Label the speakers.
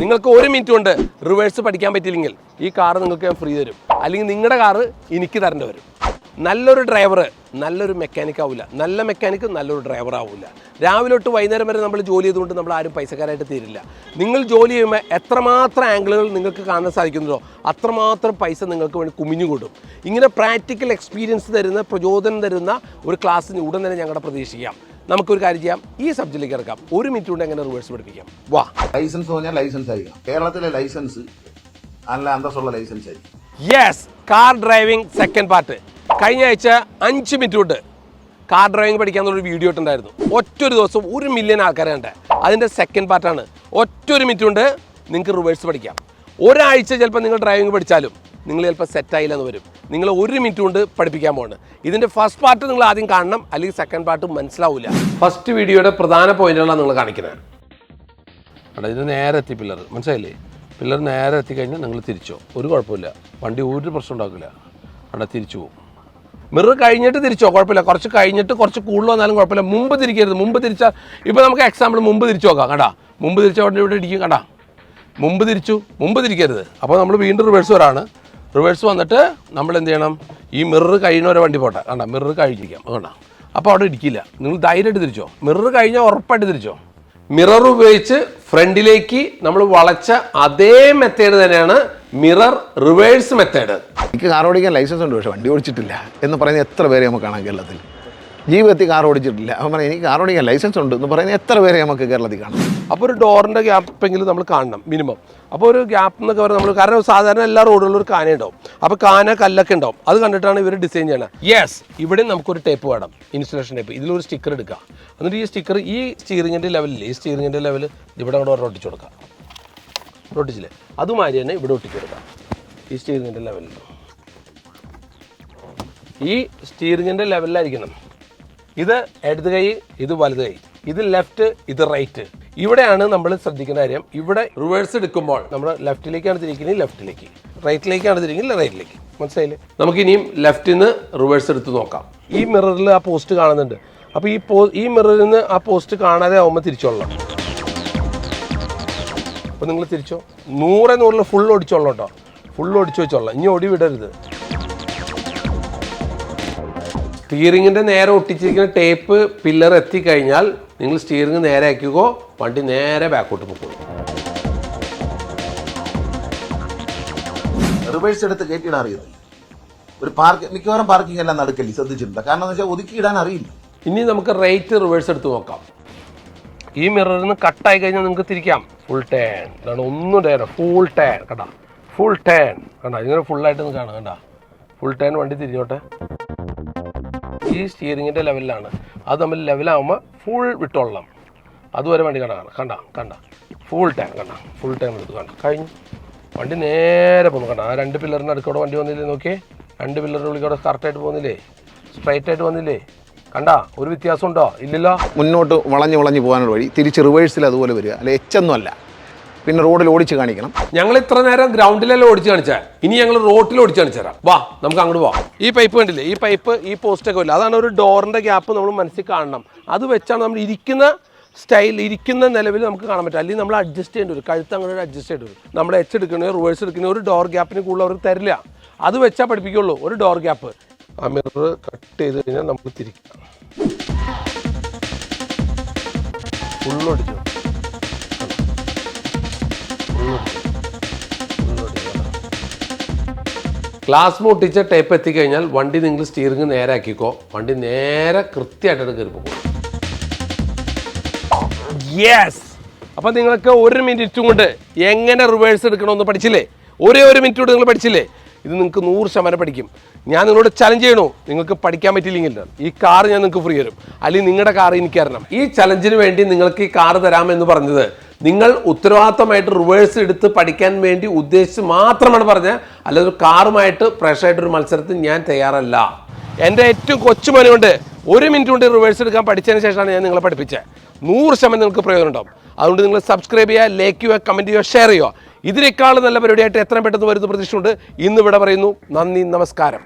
Speaker 1: നിങ്ങൾക്ക് ഒരു മിനിറ്റ് കൊണ്ട് റിവേഴ്സ് പഠിക്കാൻ പറ്റിയില്ലെങ്കിൽ ഈ കാർ നിങ്ങൾക്ക് ഞാൻ ഫ്രീ തരും. അല്ലെങ്കിൽ നിങ്ങളുടെ കാറ് എനിക്ക് തരേണ്ടി വരും. നല്ലൊരു ഡ്രൈവർ നല്ലൊരു മെക്കാനിക് ആവില്ല നല്ല മെക്കാനിക് നല്ലൊരു ഡ്രൈവർ ആവില്ല രാവിലെ തൊട്ട് വൈകുന്നേരം വരെ നമ്മൾ ജോലി ചെയ്തുകൊണ്ട് നമ്മൾ ആരും പൈസക്കാരായിട്ട് തീരില്ല. നിങ്ങൾ ജോലി ചെയ്യുമ്പോൾ എത്രമാത്രം ആംഗിളുകൾ നിങ്ങൾക്ക് കാണാൻ സാധിക്കുന്നുണ്ടോ അത്രമാത്രം പൈസ നിങ്ങൾക്ക് വേണ്ടി കുമിഞ്ഞു കൂടും. ഇങ്ങനെ പ്രാക്ടിക്കൽ എക്സ്പീരിയൻസ് തരുന്ന പ്രചോദനം തരുന്ന ഒരു ക്ലാസ്സിന് ഉടൻ തന്നെ ഞങ്ങളുടെ പ്രതീക്ഷിക്കാം. നമുക്കൊരു കാര്യം ചെയ്യാം. ഈ സബ്ജക്റ്റിലേക്ക് ഇറക്കാം. ഒരു മിനിറ്റ് കൊണ്ട് എങ്ങനെ റിവേഴ്സ് പഠിപ്പിക്കാം? വാ.
Speaker 2: ലൈസൻസ് എന്ന് പറഞ്ഞാൽ ലൈസൻസ് ആയിരിക്കണം. കേരളത്തിലെ ലൈസൻസ് നല്ല അന്തസ്സുള്ള ലൈസൻസ് ആയിരിക്കും
Speaker 1: yes car driving second part കഴിഞ്ഞ ആഴ്ച അഞ്ച് മിനിറ്റ് കൊണ്ട് കാർ ഡ്രൈവിംഗ് പഠിക്കാന്നുള്ളൊരു വീഡിയോ ഇട്ടുണ്ടായിരുന്നു. ഒറ്റൊരു ദിവസം ഒരു മില്യൺ ആൾക്കാരെ ഉണ്ട് അതിന്റെ സെക്കൻഡ് പാർട്ടാണ് ഒറ്റൊരു മിനിറ്റ് കൊണ്ട് നിങ്ങൾക്ക് റിവേഴ്സ് പഠിക്കാം. ഒരാഴ്ച ചിലപ്പോൾ നിങ്ങൾ ഡ്രൈവിംഗ് പഠിച്ചാലും നിങ്ങൾ ചിലപ്പോൾ സെറ്റായില്ലെന്ന് വരും. നിങ്ങൾ ഒരു മിനിറ്റ് കൊണ്ട് പഠിപ്പിക്കാൻ പോകുന്നത് ഇതിന്റെ ഫസ്റ്റ് പാർട്ട് നിങ്ങൾ ആദ്യം കാണണം അല്ലെങ്കിൽ സെക്കൻഡ് പാർട്ട് മനസ്സിലാവില്ല ഫസ്റ്റ് വീഡിയോയുടെ പ്രധാന പോയിന്റുകളാണ് നിങ്ങൾ കാണിക്കുന്നത്. അവിടെ ഇത് നേരെ എത്തി പില്ലർ മനസ്സിലായില്ലേ? പില്ലർ നേരെ എത്തിക്കഴിഞ്ഞാൽ നിങ്ങൾ തിരിച്ചോ. ഒരു കുഴപ്പമില്ല. വണ്ടി ഒരു പ്രശ്നം ഉണ്ടാക്കില്ല. അവിടെ തിരിച്ചു പോകും മിറർ കഴിഞ്ഞിട്ട് തിരിച്ചോ? കുഴപ്പമില്ല. കുറച്ച് കഴിഞ്ഞിട്ട് കുറച്ച് കൂടുതൽ വന്നാലും കുഴപ്പമില്ല. മുമ്പ് തിരിക്കരുത്. മുമ്പ് തിരിച്ചാൽ ഇപ്പോൾ നമുക്ക് എക്സാമ്പിൾ മുമ്പ് തിരിച്ചു നോക്കാം കണ്ടാ? മുമ്പ് തിരിച്ച ഉടനെ ഇവിടെ ഇടിക്കും കണ്ടാ? മുമ്പ് തിരിച്ചു മുമ്പ് തിരിക്കരുത്. അപ്പോൾ നമ്മൾ വീണ്ടും റിവേഴ്സ് വരാണ്. റിവേഴ്സ് വന്നിട്ട് നമ്മൾ എന്ത് ചെയ്യണം? ഈ മിറർ കഴിയുന്നവരെ വണ്ടി പോട്ടെ. കണ്ട? മിറർ കഴിഞ്ഞിരിക്കാം. കണ്ട അപ്പോൾ അവിടെ ഇടിക്കില്ല നിങ്ങൾ ധൈര്യമായിട്ട് തിരിച്ചോ. മിറർ കഴിഞ്ഞാൽ ഉറപ്പായിട്ട് തിരിച്ചോ. മിറർ ഉപയോഗിച്ച് ഫ്രണ്ടിലേക്ക് നമ്മൾ വളച്ച അതേ മെത്തേഡ് തന്നെയാണ് മിറർ റിവേഴ്സ് മെത്തേഡ്
Speaker 2: എനിക്ക് കാർ ഓടിക്കാൻ ലൈസൻസ് ഉണ്ട് പക്ഷേ വണ്ടി ഓടിച്ചിട്ടില്ല എന്ന് പറയുന്നത് എത്ര പേരെ നമുക്ക് കാണാൻ കേരളത്തിൽ? ജീവിതത്തിൽ കാർ ഓടിച്ചിട്ടില്ല. അവൻ പറയാം എനിക്ക് കാർ ഓടിക്കാൻ ലൈസൻസ് ഉണ്ട്. എന്ന് പറയുന്നത് എത്ര പേരെ നമുക്ക് കേരളത്തിൽ കാണാം.
Speaker 1: അപ്പോൾ ഒരു ഡോറിന്റെ ഗ്യാപ്പെങ്കിലും നമ്മൾ കാണണം മിനിമം അപ്പോൾ ഒരു ഗ്യാപ്പ് എന്നൊക്കെ പറയുന്നത് നമ്മൾ കാരണം സാധാരണ എല്ലാ റോഡുകളിലും ഒരു കാന ഉണ്ടാവും. അപ്പോൾ കാന കല്ലൊക്കെ ഉണ്ടാവും. അത് കണ്ടിട്ടാണ് ഇവർ ഡിസൈൻ ചെയ്യണത് യെസ് ഇവിടെ നമുക്കൊരു ടേപ്പ് വേണം ഇൻസുലേഷൻ ടേപ്പ് ഇതിലൊരു സ്റ്റിക്കർ എടുക്കുക. എന്നിട്ട് ഈ സ്റ്റിക്കർ ഈ സ്റ്റീറിങ്ങിന്റെ ലെവലിൽ ഈ സ്റ്റീറിങ്ങിന്റെ ലെവൽ ഇവിടെ ഒരെണ്ണം ഒട്ടിച്ചു കൊടുക്കാം ഒട്ടിച്ചില്ലേ? അതുമാതിരി തന്നെ ഇവിടെ ഒട്ടിച്ചു കൊടുക്കാം ഈ സ്റ്റീറിങ്ങിന്റെ ലെവലിൽ ഈ സ്റ്റീറിങ്ങിന്റെ ലെവലിലായിരിക്കണം ഇത് ഇടത് കൈ ഇത് വലത് കൈ. ഇത് ലെഫ്റ്റ് ഇത് റൈറ്റ്. ഇവിടെയാണ് നമ്മൾ ശ്രദ്ധിക്കുന്ന കാര്യം. ഇവിടെ റിവേഴ്സ് എടുക്കുമ്പോൾ നമ്മൾ ലെഫ്റ്റിലേക്കാണ് തിരിക്കുന്നത് ലെഫ്റ്റിലേക്ക്. റൈറ്റിലേക്കാണ് തിരിക്കുന്നത് റൈറ്റിലേക്ക്. മനസ്സിലായില്ലേ? നമുക്ക് ഇനിയും ലെഫ്റ്റിൽ നിന്ന് റിവേഴ്സ് എടുത്ത് നോക്കാം. ഈ മിററിൽ ആ പോസ്റ്റ് കാണുന്നുണ്ട്. അപ്പോൾ ഈ പോ ഈ മിററിൽ നിന്ന് ആ പോസ്റ്റ് കാണാതെ ആവുമ്പോൾ തിരിച്ചോളണം. അപ്പോൾ നിങ്ങൾ തിരിച്ചോ? നൂറെ നൂറിൽ ഫുൾ ഓടിച്ചോളണം കേട്ടോ. ഫുൾ ഓടിച്ചു വെച്ചോളാം. ഇനി ഓടി വിടരുത്. സ്റ്റിയറിങ്ങിന്റെ നേരെ ഒട്ടിച്ചിരിക്കുന്ന ടേപ്പ് പില്ലർ എത്തിക്കഴിഞ്ഞാൽ നിങ്ങൾ സ്റ്റിയറിംഗ് നേരെ ആക്കിക്കോ വണ്ടി നേരെ ബാക്കോട്ട് പോകും
Speaker 2: റിവേഴ്സ് എടുത്ത് കയറ്റിയിടാൻ അറിയത്തില്ല. ഒരു പാർക്ക് മിക്കവാറും പാർക്കിംഗ് എല്ലാം നടക്കില്ല ശ്രദ്ധിച്ചിട്ടുണ്ട്. കാരണം എന്ന് വെച്ചാൽ ഒതുക്കിയിടാൻ അറിയില്ല.
Speaker 1: ഇനി നമുക്ക് റേറ്റ് റിവേഴ്സ് എടുത്ത് നോക്കാം. ഈ മിററിൽ നിന്ന് കട്ടായി കഴിഞ്ഞാൽ നിങ്ങൾക്ക് തിരിക്കാം. ഫുൾ ടേൺ ഇതാണ് ഒന്നും ടേൺ ഫുൾ ടേൺ കണ്ട? ഫുൾ ടേൺ കണ്ട? ഇങ്ങനെ ഫുള്ളായിട്ട് ഒന്ന് കാണാം. കണ്ട? ഫുൾ ടേൺ വണ്ടി തിരിഞ്ഞോട്ടെ. ഈ സ്റ്റിയറിങ്ങിന്റെ ലെവലിലാണ് അത് തമ്മിൽ ലെവലാകുമ്പോൾ ഫുൾ വിട്ടോളാം അതുവരെ വണ്ടി കണ്ട കണ്ട കണ്ട. ഫുൾ ടൈം കണ്ട. ഫുൾ ടൈം എടുത്ത് കണ്ട. കഴിഞ്ഞു. വണ്ടി നേരെ പോകുന്നു കണ്ട ആ രണ്ട് പില്ലറിന്റെ അടുക്കോടെ വണ്ടി വന്നില്ലേ നോക്കിയേ? രണ്ട് പില്ലറിന്റെ ഉള്ളിൽ കറക്റ്റായിട്ട് പോകുന്നില്ലേ സ്ട്രൈറ്റ് ആയിട്ട് വന്നില്ലേ? കണ്ട ഒരു വ്യത്യാസം ഉണ്ടോ ഇല്ലല്ലോ?
Speaker 2: മുന്നോട്ട് വളഞ്ഞ് വളഞ്ഞ് പോകാനുള്ള വഴി. തിരിച്ച് റിവേഴ്സിൽ അതുപോലെ വരിക. അല്ലെ എച്ചൊന്നും അല്ല. പിന്നെ റോഡിൽ ഓടിച്ച് കാണിക്കണം.
Speaker 1: ഞങ്ങൾ ഇത്ര നേരം ഗ്രൗണ്ടിലല്ലേ ഓടിച്ച് കാണിച്ചാൽ ഇനി ഞങ്ങൾ റോഡിൽ ഓടിച്ച് കാണിച്ചു തരാം. വാ നമുക്ക് അങ്ങോട്ട് പോവാം. ഈ പൈപ്പ് കണ്ടില്ലേ? ഈ പൈപ്പ് ഈ പോസ്റ്റൊക്കെ ഇല്ല അതാണ് ഒരു ഡോറിന്റെ ഗ്യാപ്പ് നമ്മൾ മനസ്സിൽ കാണണം. അത് വെച്ചാണ് നമ്മൾ ഇരിക്കുന്ന സ്റ്റൈൽ ഇരിക്കുന്ന നിലവിൽ നമുക്ക് കാണാൻ പറ്റും. അല്ലെങ്കിൽ നമ്മൾ അഡ്ജസ്റ്റ് ചെയ്യേണ്ടി വരും. കഴുത്ത് അങ്ങോട്ട് അഡ്ജസ്റ്റ് ചെയ്യേണ്ടി വരും. നമ്മൾ എച്ച് എടുക്കണോ റിവേഴ്സ് എടുക്കണോ ഒരു ഡോർ ഗ്യാപ്പിന് കൂടുതൽ അവർ തരില്ല. അത് വെച്ചാൽ പഠിപ്പിക്കുള്ളൂ. ഒരു ഡോർ ഗ്യാപ്പ് ആ മിറർ കട്ട് ചെയ്ത് കഴിഞ്ഞാൽ നമുക്ക് തിരിക്കാം. ഫുള്ളടിച്ചു ഗ്ലാസ് മുട്ടിച്ച ടേപ്പ് എത്തിക്കഴിഞ്ഞാൽ വണ്ടി നിങ്ങൾ സ്റ്റിയറിംഗ് നേരെ ആക്കിക്കോ വണ്ടി നേരെ കൃത്യമായിട്ട് കയറി പോകും. യെസ് അപ്പം നിങ്ങൾക്ക് ഒരു മിനിറ്റും കൊണ്ട് എങ്ങനെ റിവേഴ്സ് എടുക്കണമെന്ന് പഠിച്ചില്ലേ? ഒരേ ഒരു മിനിറ്റ് കൊണ്ട് നിങ്ങൾ പഠിച്ചില്ലേ? ഇത് നിങ്ങൾക്ക് നൂറ് ശതമാനം പഠിക്കും. ഞാൻ നിങ്ങളോട് ചലഞ്ച് ചെയ്യണോ. നിങ്ങൾക്ക് പഠിക്കാൻ പറ്റില്ലെങ്കിൽ ഈ കാർ ഞാൻ നിങ്ങൾക്ക് ഫ്രീ തരും. അല്ലെങ്കിൽ നിങ്ങളുടെ കാർ എനിക്ക് തരണം ഈ ചലഞ്ചിന് വേണ്ടി നിങ്ങൾക്ക് ഈ കാർ തരാമെന്ന് പറഞ്ഞത് നിങ്ങൾ ഉത്തരവാദിത്തമായിട്ട് റിവേഴ്സ് എടുത്ത് പഠിക്കാൻ വേണ്ടി ഉദ്ദേശിച്ച് മാത്രമാണ് പറഞ്ഞത്. അല്ലാതെ ഒരു കാറുമായിട്ട് പ്രഷറായിട്ട് ഒരു മത്സരത്തിന് ഞാൻ തയ്യാറല്ല. എന്റെ ഏറ്റവും കൊച്ചു കൊണ്ട് ഒരു മിനിറ്റ് കൊണ്ട് റിവേഴ്സ് എടുക്കാൻ പഠിച്ചതിന് ശേഷമാണ് ഞാൻ നിങ്ങളെ പഠിപ്പിച്ചത്. നൂറ് ശതമാനം നിങ്ങൾക്ക് പ്രയോജനം ഉണ്ടാവും അതുകൊണ്ട് നിങ്ങൾ സബ്സ്ക്രൈബ് ചെയ്യുക ലൈക്ക് ചെയ്യുക കമന്റ് ചെയ്യുക ഷെയർ ചെയ്യുക. ഇതിനേക്കാളും നല്ല പരിപാടിയായിട്ട് എത്രയും പെട്ടെന്ന് വരുന്ന പ്രതീക്ഷയുണ്ട്. ഇന്ന് ഇവിടെ പറയുന്നു നന്ദി നമസ്കാരം.